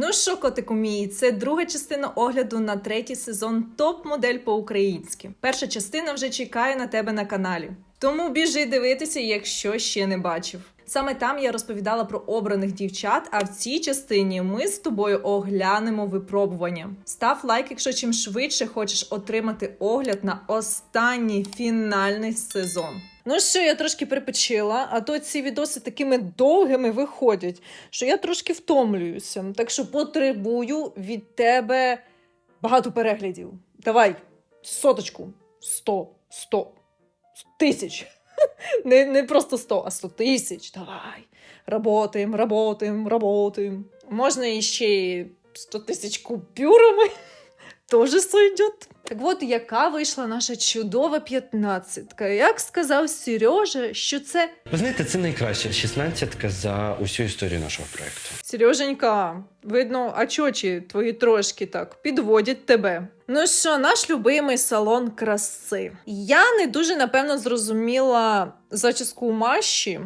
Ну що, котику мій, це друга частина огляду на третій сезон топ-модель по-українськи. Перша частина вже чекає на тебе на каналі. Тому біжи дивитися, якщо ще не бачив. Саме там я розповідала про обраних дівчат, а в цій частині ми з тобою оглянемо випробування. Став лайк, якщо чим швидше хочеш отримати огляд на останній фінальний сезон. Ну що, я трошки припечила, а то ці відоси такими довгими виходять, що я трошки втомлююся. Так що потребую від тебе багато переглядів. Давай, соточку, сто, сто, тисяч. Не, не просто 100, а 100 тисяч. Давай. Работаємо, работаємо, работаємо. Можна іще 100 тисяч купюрами. Тоже сойдет. Так от, яка вийшла наша чудова п'ятнадцятка. Як сказав Сережа, що це Ви знаєте, це найкраща шістнадцятка за усю історію нашого проекту. Сереженька, видно, а чочі твої трошки так підводять тебе. Ну що, наш любимий салон краси. Я не дуже напевно зрозуміла зачіску у Маші,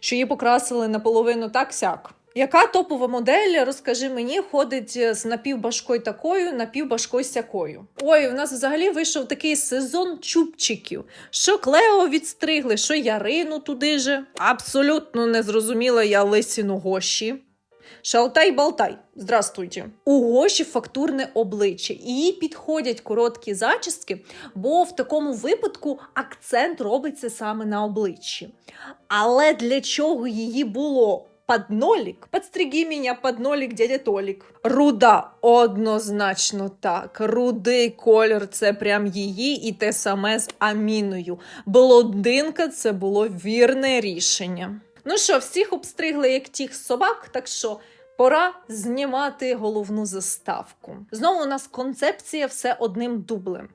що її покрасили наполовину так сяк. Яка топова модель, розкажи мені, ходить з напівбашкою такою, напівбашкою сякою. Ой, у нас взагалі вийшов такий сезон чубчиків. Що Клео відстригли, що Ярину туди же. Абсолютно не зрозуміла я лисіну гоші. Шалтай болтай. Здравствуйте. У Гоші фактурне обличчя. Їй підходять короткі зачіски, бо в такому випадку акцент робиться саме на обличчі. Але для чого її було? Под нолік, подстриги мене под нолік, дядя Толік. Руда однозначно так. Рудий колір це прям її, і те саме з Аміною. Блондинка це було вірне рішення. Ну що, всіх обстригли як тих собак, так що пора знімати головну заставку. Знову у нас концепція все одним дублем.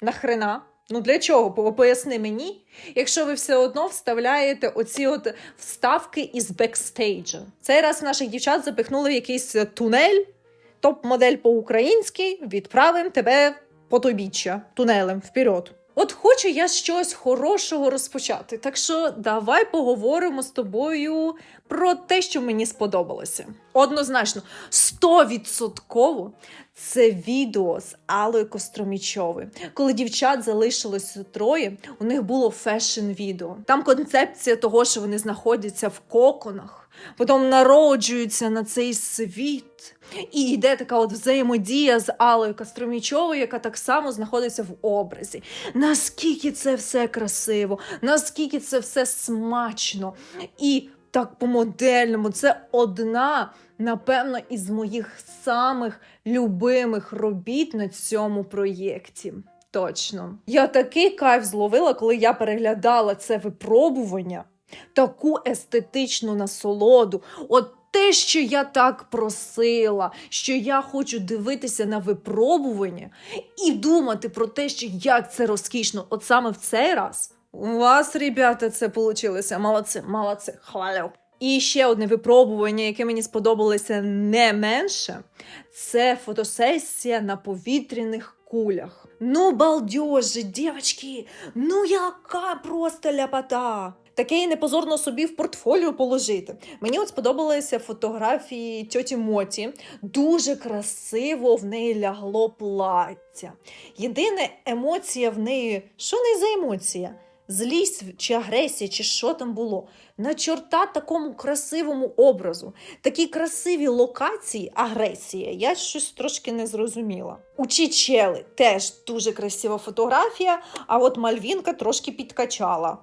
Нахрена? Ну для чого? Поясни мені, якщо ви все одно вставляєте оці от вставки із бекстейджу. Цей раз наших дівчат запихнули в якийсь тунель, топ-модель по-українськи, відправимо тебе по тобіччя тунелем вперед. От хочу я щось хорошого розпочати. Так що давай поговоримо з тобою про те, що мені сподобалося. Однозначно, стовідсотково це відео з Алою Костромічовою. Коли дівчат залишилось троє, у них було фешн-відео. Там концепція того, що вони знаходяться в коконах, потім народжуються на цей світ. І йде така от взаємодія з Алою Костромічовою, яка так само знаходиться в образі. Наскільки це все красиво, наскільки це все смачно. І так по-модельному, це одна, напевно, із моїх самих любимих робіт на цьому проєкті. Точно. Я такий кайф зловила, коли я переглядала це випробування, таку естетичну насолоду. От те, що я так просила, що я хочу дивитися на випробування і думати про те, що як це розкішно, от саме в цей раз. У вас, ребята, це вийшло. Молодці, молодці, хвалю. І ще одне випробування, яке мені сподобалося не менше, це фотосесія на повітряних кулях. Ну, балдежі, дівчатки, ну яка просто ляпота! Таке і не позорно собі в портфоліо положити. Мені от сподобалися фотографії тьоті Моті. Дуже красиво в неї лягло плаття. Єдина емоція в неї, що не за емоція? Злість чи агресія, чи що там було. На чорта такому красивому образу, такі красиві локації, агресія. Я щось трошки не зрозуміла. У Чічели теж дуже красива фотографія, а от Мальвінка трошки підкачала.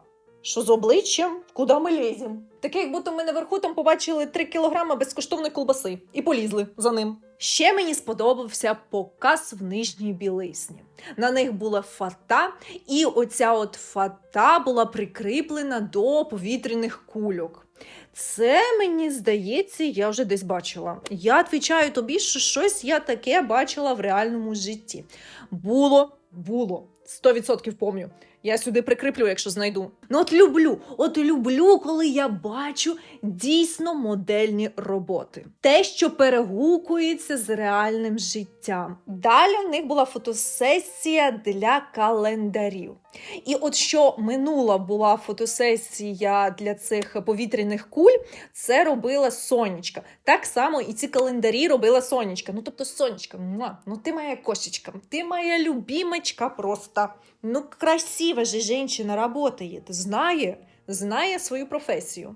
Що з обличчям, куди ми ліземо? Таке, як будто ми наверху там побачили 3 кілограми безкоштовної колбаси і полізли за ним. Ще мені сподобався показ в нижній білизні. На них була фата, і оця от фата була прикріплена до повітряних кульок. Це мені здається, я вже десь бачила. Я відвічаю тобі, що щось я таке бачила в реальному житті. Було, було. 100% помню. Я сюди прикріплю, якщо знайду. Ну, от люблю, от люблю, коли я бачу дійсно модельні роботи. Те, що перегукується з реальним життям. Далі в них була фотосесія для календарів. І от що минула була фотосесія для цих повітряних куль, це робила сонечка. Так само і ці календарі робила сонечка. Ну тобто, сонечка, ну ти моя кошечка, ти моя любимочка просто. Ну, красива же женщина работает, знає, знає свою професію.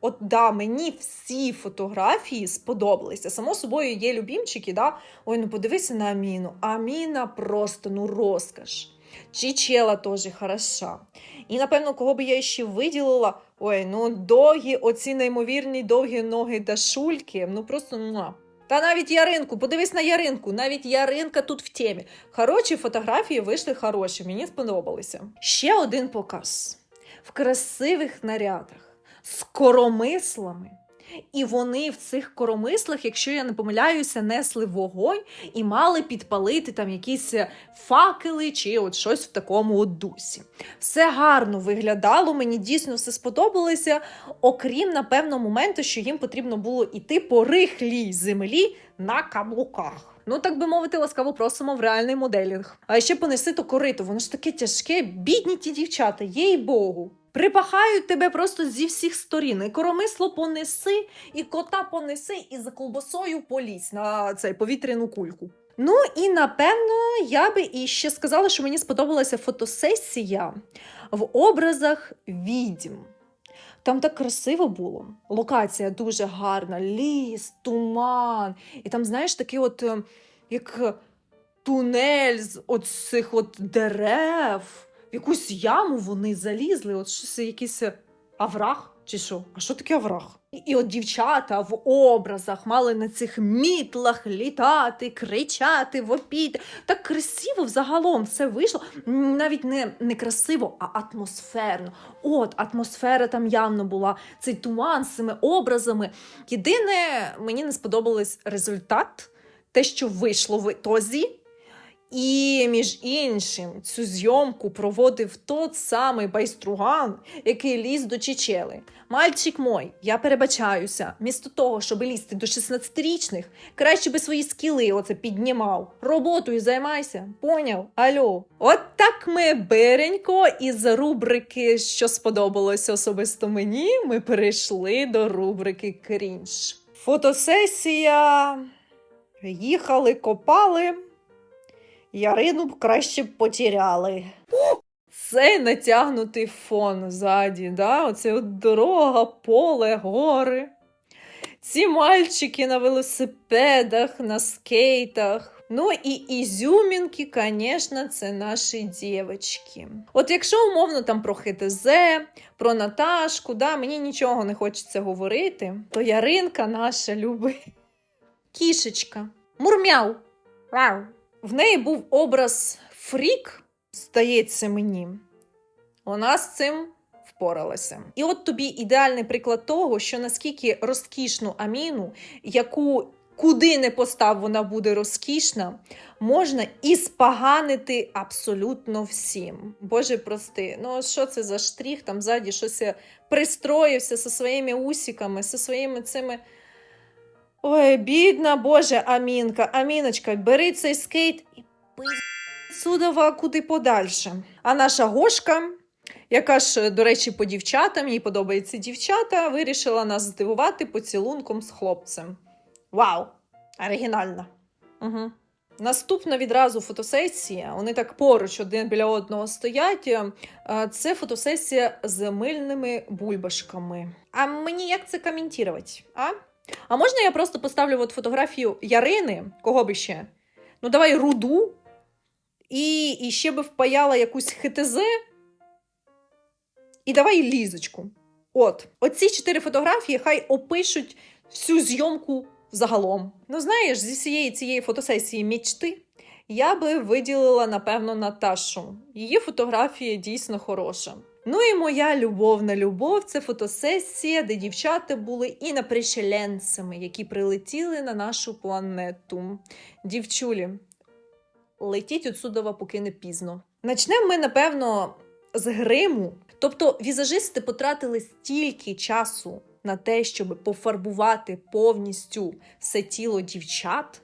От да, мені всі фотографії сподобалися. Само собою є любімчики, да? Ой, ну подивися на Аміну. Аміна просто ну розкаш. Чічела теж хороша. І напевно, кого би я ще виділила. Ой, ну довгі, оці неймовірні довгі ноги Дашульки. Ну просто муа. Та навіть Яринку, подивись на Яринку, навіть Яринка тут в темі. Хороші фотографії вийшли хороші, мені сподобалися. Ще один показ в красивих нарядах з коромислами. І вони в цих коромислах, якщо я не помиляюся, несли вогонь і мали підпалити там якісь факели чи от щось в такому от дусі. Все гарно виглядало, мені дійсно все сподобалося, окрім, напевно, моменту, що їм потрібно було іти по рихлій землі на каблуках. Ну, так би мовити, ласкаво просимо в реальний моделінг. А ще понеси то корито, воно ж таке тяжке, бідні ті дівчата, їй Богу. Припахають тебе просто зі всіх сторін. І коромисло понеси, і кота понеси, і за колбасою полізь на цей повітряну кульку. Ну і напевно я би іще сказала, що мені сподобалася фотосесія в образах відьм. Там так красиво було. Локація дуже гарна, ліс, туман. І там, знаєш, такий от е, як тунель з от цих от дерев. В якусь яму вони залізли, от щось якийсь авраг чи що? А що таке авраг? І, і от дівчата в образах мали на цих мітлах літати, кричати, вопіти. Так красиво взагалом все вийшло. Навіть не, не красиво, а атмосферно. От атмосфера там явно була. Цей туман з цими образами. Єдине, мені не сподобалось результат, те, що вийшло в ітозі. І між іншим цю зйомку проводив тот самий байструган, який ліз до Чечели. Мальчик мой, я перебачаюся. Місто того, щоб лізти до 16-річних, краще би свої скіли оце піднімав. Роботою займайся. Поняв? Алло. От так ми беренько із рубрики, що сподобалося особисто мені, ми перейшли до рубрики Крінж. Фотосесія. Їхали, копали. Ярину б краще б потеряли. Цей натягнутий фон ззаді, да? оце от дорога, поле, гори. Ці мальчики на велосипедах, на скейтах. Ну і ізюмінки, звісно, це наші дівчатки. От якщо умовно там про ХТЗ, про Наташку, да, мені нічого не хочеться говорити, то Яринка наша любить. Кішечка. Мурмяу. В неї був образ фрік, здається мені. Вона з цим впоралася. І от тобі ідеальний приклад того, що наскільки розкішну аміну, яку куди не постав, вона буде розкішна, можна і споганити абсолютно всім. Боже, прости, ну що це за штрих, там ззаді щось пристроївся зі своїми усіками, зі своїми цими. Ой, бідна Боже, Амінка, Аміночка, бери цей скейт і судова куди подальше. А наша Гошка, яка ж, до речі, по дівчатам, їй подобаються дівчата, вирішила нас здивувати поцілунком з хлопцем. Вау! Оригінально. Угу. Наступна відразу фотосесія. Вони так поруч один біля одного стоять. Е, Це фотосесія з мильними бульбашками. А мені як це коментувати? А? А можна я просто поставлю от фотографію Ярини, кого би ще? Ну, давай руду. І, і ще би впаяла якусь ХТЗ. І давай лізочку. От, оці чотири фотографії хай опишуть всю зйомку загалом. Ну, знаєш, зі всієї цієї фотосесії мічти я би виділила, напевно, Наташу. Її фотографія дійсно хороша. Ну і моя любовна любов це фотосесія, де дівчата були інопришеленцями, які прилетіли на нашу планету. Дівчулі, летіть отсюдова, поки не пізно. Начнемо ми, напевно, з гриму. Тобто візажисти потратили стільки часу на те, щоб пофарбувати повністю все тіло дівчат.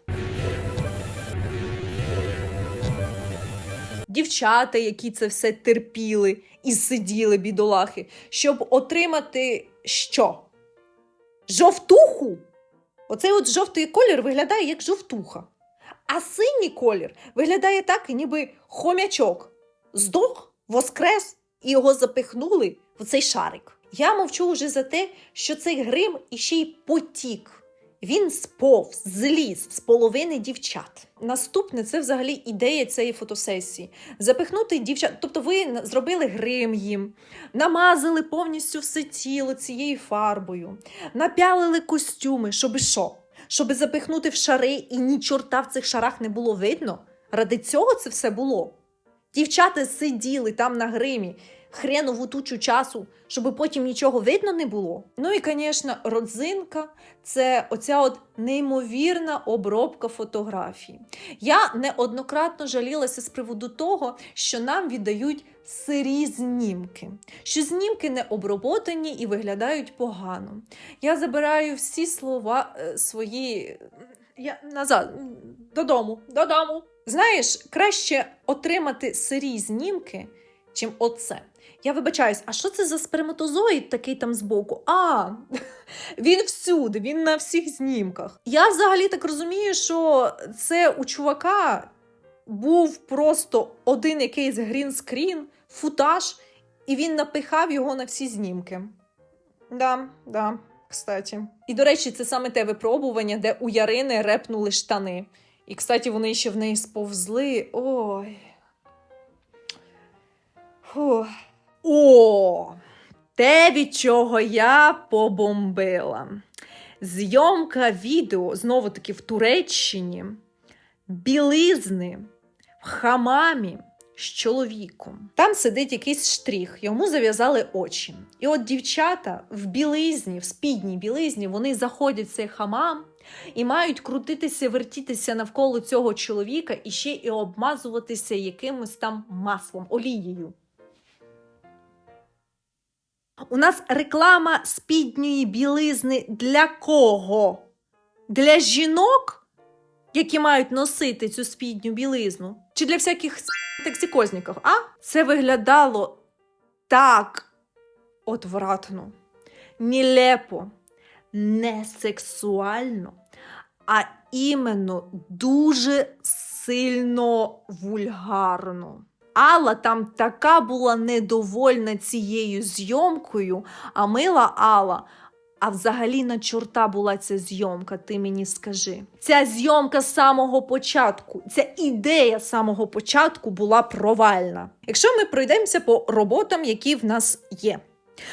Дівчата, які це все терпіли і сиділи, бідолахи, щоб отримати що? Жовтуху? Оцей от жовтий колір виглядає як жовтуха. А синій колір виглядає так, ніби хомячок. Здох, воскрес, і його запихнули в цей шарик. Я мовчу вже за те, що цей грим іще й потік. Він сповз, зліз з половини дівчат. Наступне це взагалі ідея цієї фотосесії. Запихнути дівчат. Тобто ви зробили грим їм, намазали повністю все тіло цією фарбою, напялили костюми, щоби що? Щоби запихнути в шари і ні чорта в цих шарах не було видно. Ради цього це все було. Дівчата сиділи там на гримі хренову тучу часу, щоб потім нічого видно не було. Ну і, звісно, родзинка це оця от неймовірна обробка фотографій. Я неоднократно жалілася з приводу того, що нам віддають сирі знімки, що знімки не оброботані і виглядають погано. Я забираю всі слова е, свої. Я назад додому, додому. Знаєш, краще отримати сирі знімки, чим оце. Я вибачаюсь, а що це за сперматозоїд такий там збоку? А, він всюди, він на всіх знімках. Я взагалі так розумію, що це у чувака був просто один якийсь грінскрін, футаж, і він напихав його на всі знімки. Да, да, кстати. І до речі, це саме те випробування, де у Ярини репнули штани. І, кстати, вони ще в неї сповзли. Ой. Фух. О, те, від чого я побомбила. Зйомка відео знову таки в Туреччині, білизни в хамамі з чоловіком. Там сидить якийсь штрих, йому зав'язали очі. І от дівчата в білизні, в спідній білизні, вони заходять в цей хамам і мають крутитися, вертітися навколо цього чоловіка і ще і обмазуватися якимось там маслом, олією. У нас реклама спідньої білизни для кого? Для жінок, які мають носити цю спідню білизну? Чи для всяких токсикозників? А? Це виглядало так отвратно, нелепо, не сексуально, а іменно дуже сильно вульгарно. Алла там така була недовольна цією зйомкою, а мила Алла. А взагалі на чорта була ця зйомка, ти мені скажи. Ця зйомка з самого початку, ця ідея з самого початку була провальна. Якщо ми пройдемося по роботам, які в нас є.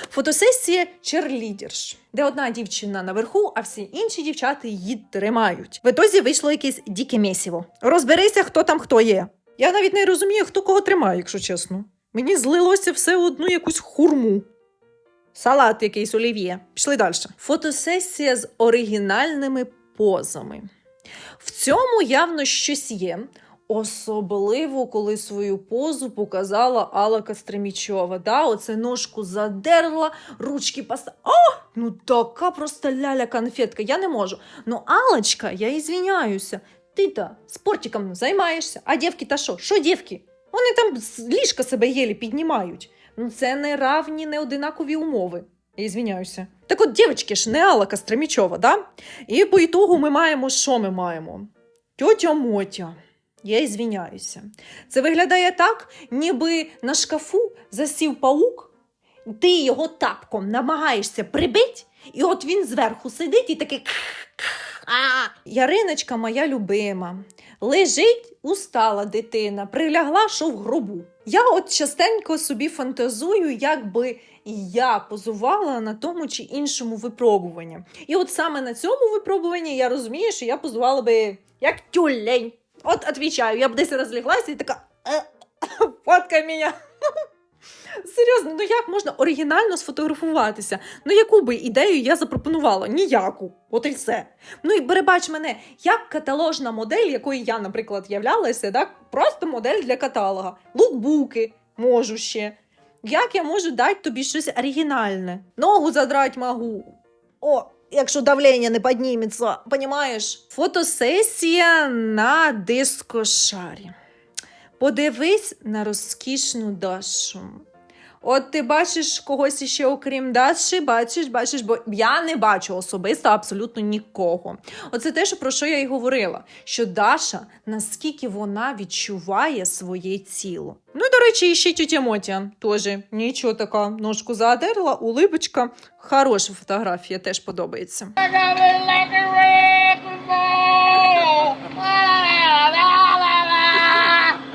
Фотосесія черлідерш, де одна дівчина наверху, а всі інші дівчата її тримають. В ітозі вийшло якесь діке місіво. Розберися, хто там хто є. Я навіть не розумію, хто кого тримає, якщо чесно. Мені злилося все одну якусь хурму. Салат якийсь олів'є. Пішли далі. Фотосесія з оригінальними позами. В цьому явно щось є. Особливо, коли свою позу показала Алла Костремічова. Да, оце ножку задерла, ручки поста. О! Ну така просто ляля конфетка. Я не можу. Ну, Алочка, я ізвиняюся. Ти-то спортиком займаєшся, а дівки та що? Що дівки? Вони там з ліжка себе єлі піднімають. Ну, це не равні, не одинакові умови. Я ізвиняюся. Так от, дівчатки ж, не Алла Костремічова, да? І по ітогу ми маємо, що ми маємо? Тьотя Мотя. Я ізвиняюся. Це виглядає так, ніби на шкафу засів паук, ти його тапком намагаєшся прибити, і от він зверху сидить і такий. Яриночка моя любима. Лежить, устала дитина, прилягла, що в гробу. Я от частенько собі фантазую, як би я позувала на тому чи іншому випробуванні. І от саме на цьому випробуванні я розумію, що я позувала би як тюлень. От отвічаю, я б десь розляглася і така «Е, фоткай мене. Серйозно, ну як можна оригінально сфотографуватися? Ну яку би ідею я запропонувала? Ніяку. От і все. Ну і перебач мене, як каталожна модель, якою я, наприклад, являлася, так? просто модель для каталога. Лукбуки можу ще. Як я можу дати тобі щось оригінальне? Ногу задрать могу. О, якщо давлення не підніметься, понімаєш? Фотосесія на дискошарі. Подивись на розкішну Дашу. От ти бачиш когось іще, окрім Даші, бачиш, бачиш, бо я не бачу особисто абсолютно нікого. Оце те, про що я й говорила: що Даша, наскільки вона відчуває своє тіло. Ну і до речі, іще тітя Мотя теж нічого така, ножку задерла, улибочка. Хороша фотографія, теж подобається.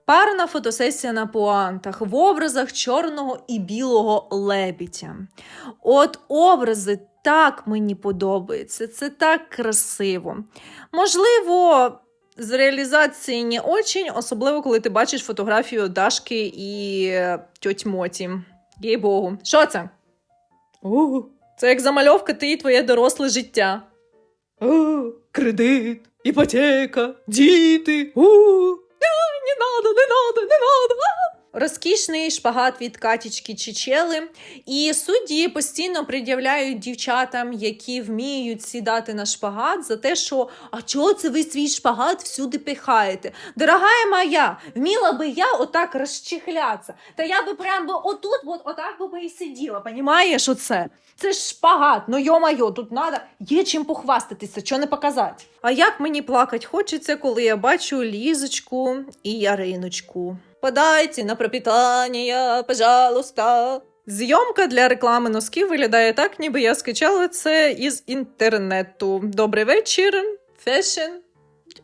Парна фотосесія на пуантах в образах чорного і білого лебідя. От образи так мені подобаються, це так красиво. Можливо, з реалізації не очень, особливо коли ти бачиш фотографію Дашки і е, тьоть Моті. Їй Богу. Що це? О, це як замальовка ти і твоє доросле життя. О, кредит, іпотека, діти. О, не надо, не надо, не надо. Розкішний шпагат від Катічки Чечели. І судді постійно пред'являють дівчатам, які вміють сідати на шпагат, за те, що а чого це ви свій шпагат всюди пихаєте? Дорогая моя, вміла би я отак розчихлятися. Та я би прям би отут, от, отак би би і сиділа. Понімаєш оце? Це ж шпагат, ну йо-майо, тут надо, є чим похвастатися, що не показати. А як мені плакать хочеться, коли я бачу Лізочку і Яриночку. Подайте на пропитання, пожалуйста. Зйомка для реклами носків виглядає так, ніби я скачала це із інтернету. Добрий вечір, фешн.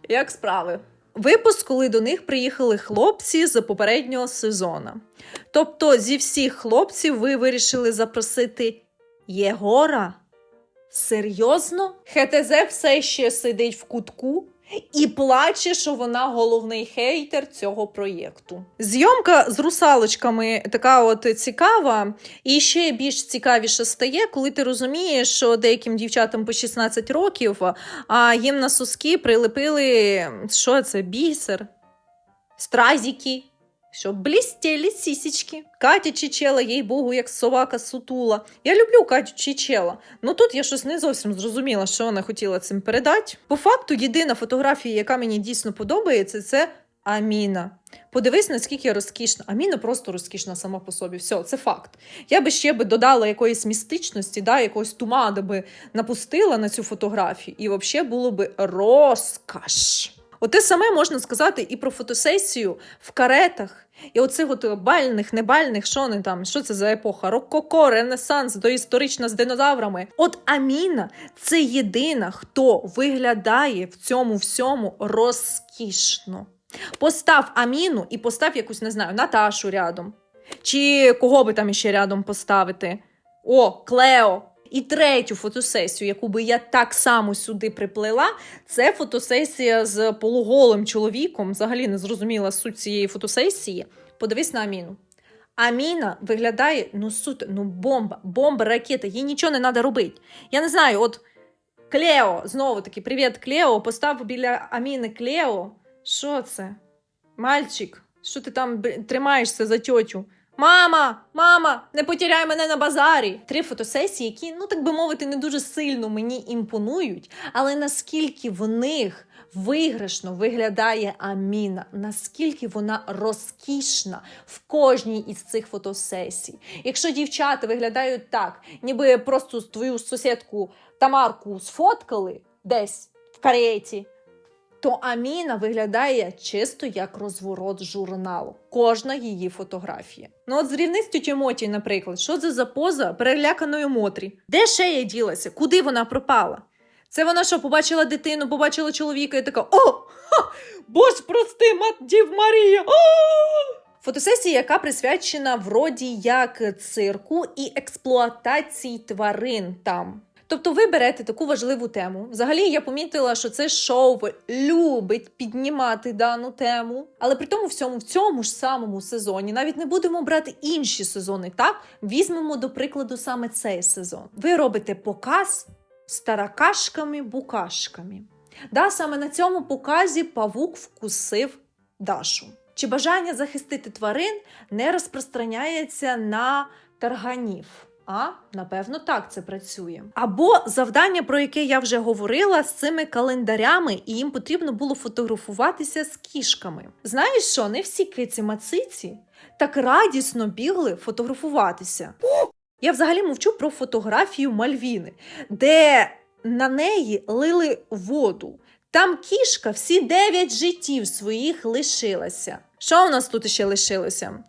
Як справи? Випуск, коли до них приїхали хлопці з попереднього сезону. Тобто, зі всіх хлопців ви вирішили запросити Єгора? Серйозно? ХТЗ все ще сидить в кутку і плаче, що вона головний хейтер цього проєкту. Зйомка з русалочками така от цікава, і ще більш цікавіше стає, коли ти розумієш, що деяким дівчатам по 16 років, а їм на соски прилепили що це, бісер, стразики. Щоб блістіли сісічки. Катя Чечела, їй богу, як собака сутула. Я люблю Катю Чечела. Ну тут я щось не зовсім зрозуміла, що вона хотіла цим передати. По факту, єдина фотографія, яка мені дійсно подобається, це Аміна. Подивись, наскільки розкішна. Аміна просто розкішна сама по собі. Все, це факт. Я би ще би додала якоїсь містичності, да, якогось туману би напустила на цю фотографію, і взагалі було би розкаш. Оте саме можна сказати і про фотосесію в каретах. І оцих от бальних, небальних, що не там, що це за епоха? Рококо, Ренесанс, доісторична з динозаврами. От Аміна це єдина, хто виглядає в цьому всьому розкішно. Постав Аміну і постав якусь, не знаю, Наташу рядом. Чи кого би там іще рядом поставити? О, Клео. І третю фотосесію, яку би я так само сюди приплела, це фотосесія з полуголим чоловіком. Взагалі не зрозуміла суть цієї фотосесії. Подивись на Аміну. Аміна виглядає ну супер, ну бомба, бомба, ракета, їй нічого не треба робити. Я не знаю, от Клео, знову таки, привіт, Клео, постав біля Аміни Клео. Що це? Мальчик, що ти там тримаєшся за тьотю? Мама, мама, не потеряй мене на базарі. Три фотосесії, які, ну так би мовити, не дуже сильно мені імпонують, але наскільки в них виграшно виглядає Аміна, наскільки вона розкішна в кожній із цих фотосесій. Якщо дівчата виглядають так, ніби просто твою сусідку Тамарку сфоткали десь в кареті, то Аміна виглядає чисто як розворот журналу. Кожна її фотографія. Ну от з Моті, наприклад, що це за поза переляканої Мотрі? Де шея ділася? Куди вона пропала? Це вона що, побачила дитину, побачила чоловіка і така: О! Ха! Боже, прости, мат Дів Марія! О! Фотосесія, яка присвячена вроді як цирку і експлуатації тварин там. Тобто ви берете таку важливу тему. Взагалі, я помітила, що це шоу любить піднімати дану тему, але при тому всьому в цьому ж самому сезоні навіть не будемо брати інші сезони. Так візьмемо до прикладу саме цей сезон. Ви робите показ старакашками-букашками. Да, саме на цьому показі павук вкусив Дашу. Чи бажання захистити тварин не розпространяється на тарганів? А, напевно, так це працює. Або завдання, про яке я вже говорила, з цими календарями, і їм потрібно було фотографуватися з кішками. Знаєш що, не всі киці мациці так радісно бігли фотографуватися. Я взагалі мовчу про фотографію Мальвіни, де на неї лили воду. Там кішка всі дев'ять життів своїх лишилася. Що у нас тут ще лишилося?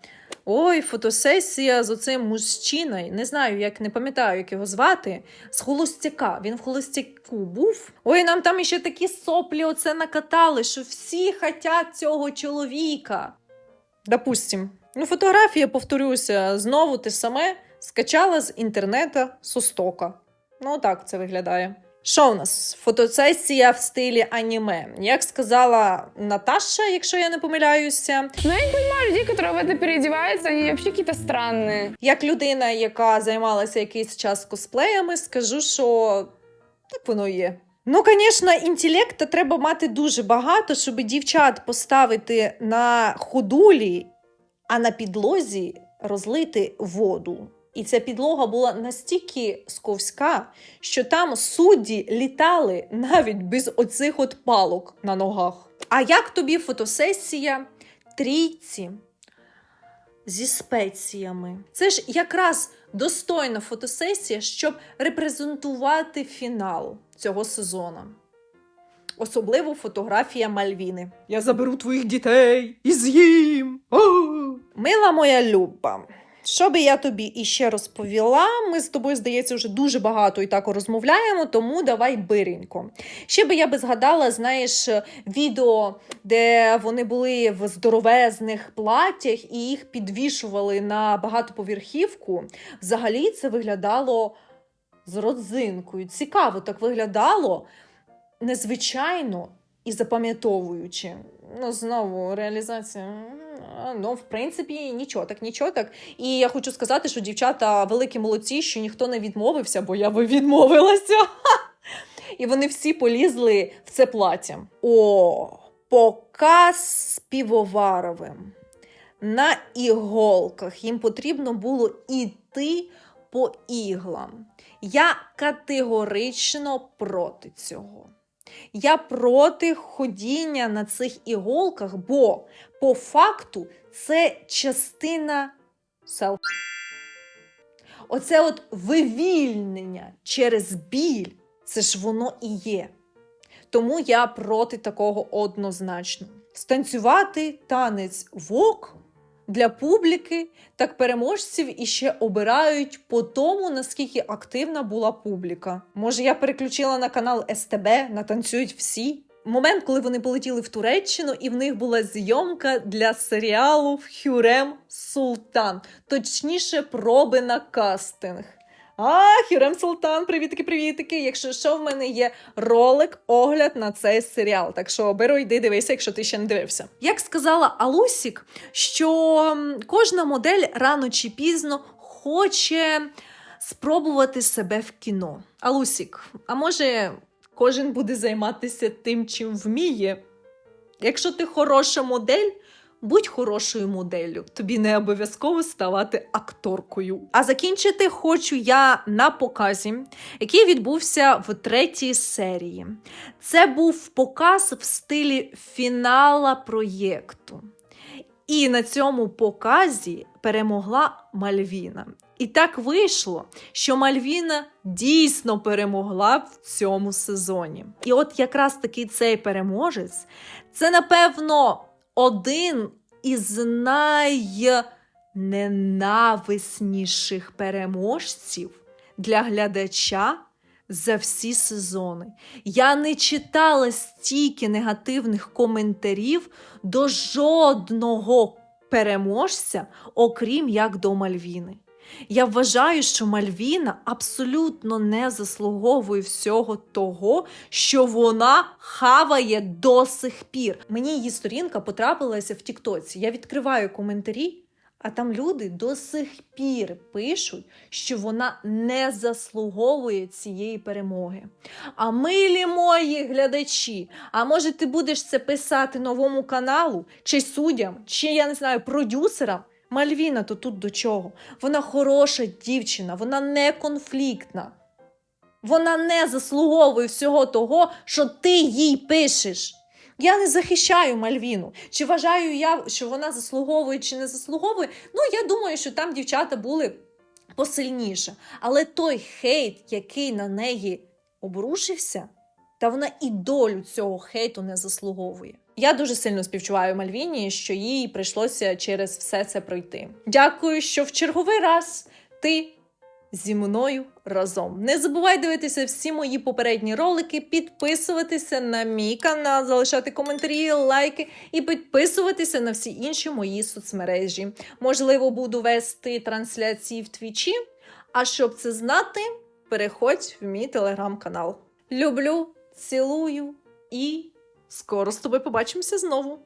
Ой, фотосесія з оцим мужчиною. Не знаю, як не пам'ятаю, як його звати. З холостяка. Він в холостяку був. Ой, нам там іще такі соплі оце накатали, що всі хотять цього чоловіка. Допустим. Ну, фотографія, повторюся, знову те саме скачала з інтернету з Остока. Ну, так це виглядає. Що у нас? Фотосесія в стилі аніме. Як сказала Наташа, якщо я не помиляюся, Но я не понимаю людей, которые в это переодеваются, они вообще какие-то странные. як людина, яка займалася якийсь час косплеями, скажу, що так воно і є. Ну, звісно, інтелекта треба мати дуже багато, щоб дівчат поставити на ходулі, а на підлозі розлити воду. І ця підлога була настільки сковська, що там судді літали навіть без оцих от палок на ногах. А як тобі фотосесія трійці зі спеціями? Це ж якраз достойна фотосесія, щоб репрезентувати фінал цього сезону. Особливо фотографія Мальвіни. Я заберу твоїх дітей і з'їм. Мила моя Люба. Що би я тобі іще розповіла? Ми з тобою, здається, вже дуже багато і так розмовляємо, тому давай биренько. Ще би я би згадала, знаєш, відео, де вони були в здоровезних платтях і їх підвішували на багатоповерхівку. Взагалі це виглядало з родзинкою. Цікаво так виглядало незвичайно і запам'ятовуючи. Ну, знову реалізація. Ну, в принципі, нічого так, нічого так. І я хочу сказати, що дівчата великі молодці, що ніхто не відмовився, бо я би відмовилася. І вони всі полізли в це плаття. О, показ з півоваровим. На іголках їм потрібно було іти по іглам. Я категорично проти цього. Я проти ходіння на цих іголках, бо по факту це частина сел. Оце от вивільнення через біль, це ж воно і є. Тому я проти такого однозначно. Станцювати танець вок для публіки, так переможців іще обирають по тому, наскільки активна була публіка. Може, я переключила на канал СТБ, на танцюють всі. Момент, коли вони полетіли в Туреччину, і в них була зйомка для серіалу Хюрем Султан, точніше, проби на кастинг. А, Хюрем Султан, привітики, привітики. Якщо що, в мене є ролик, огляд на цей серіал. Так що беру, йди, дивися, якщо ти ще не дивився. Як сказала Алусік, що кожна модель рано чи пізно хоче спробувати себе в кіно. Алусік, а може, кожен буде займатися тим, чим вміє? Якщо ти хороша модель, будь хорошою моделлю. Тобі не обов'язково ставати акторкою. А закінчити хочу я на показі, який відбувся в третій серії. Це був показ в стилі фінала проєкту. І на цьому показі перемогла Мальвіна. І так вийшло, що Мальвіна дійсно перемогла в цьому сезоні. І от якраз таки цей переможець це, напевно, один із найненависніших переможців для глядача за всі сезони. Я не читала стільки негативних коментарів до жодного переможця, окрім як до Мальвіни. Я вважаю, що Мальвіна абсолютно не заслуговує всього того, що вона хаває до сих пір. Мені її сторінка потрапилася в Тіктоці. Я відкриваю коментарі, а там люди до сих пір пишуть, що вона не заслуговує цієї перемоги. А милі мої глядачі, а може ти будеш це писати новому каналу, чи суддям, чи я не знаю, продюсерам? Мальвіна то тут до чого? Вона хороша дівчина, вона не конфліктна. Вона не заслуговує всього того, що ти їй пишеш. Я не захищаю Мальвіну. Чи вважаю я, що вона заслуговує чи не заслуговує? Ну, я думаю, що там дівчата були посильніше. Але той хейт, який на неї обрушився, та вона і долю цього хейту не заслуговує. Я дуже сильно співчуваю Мальвіні, що їй прийшлося через все це пройти. Дякую, що в черговий раз ти зі мною разом. Не забувай дивитися всі мої попередні ролики, підписуватися на мій канал, залишати коментарі, лайки і підписуватися на всі інші мої соцмережі. Можливо, буду вести трансляції в Твічі. А щоб це знати, переходь в мій телеграм-канал. Люблю, цілую і скоро з тобою побачимося знову.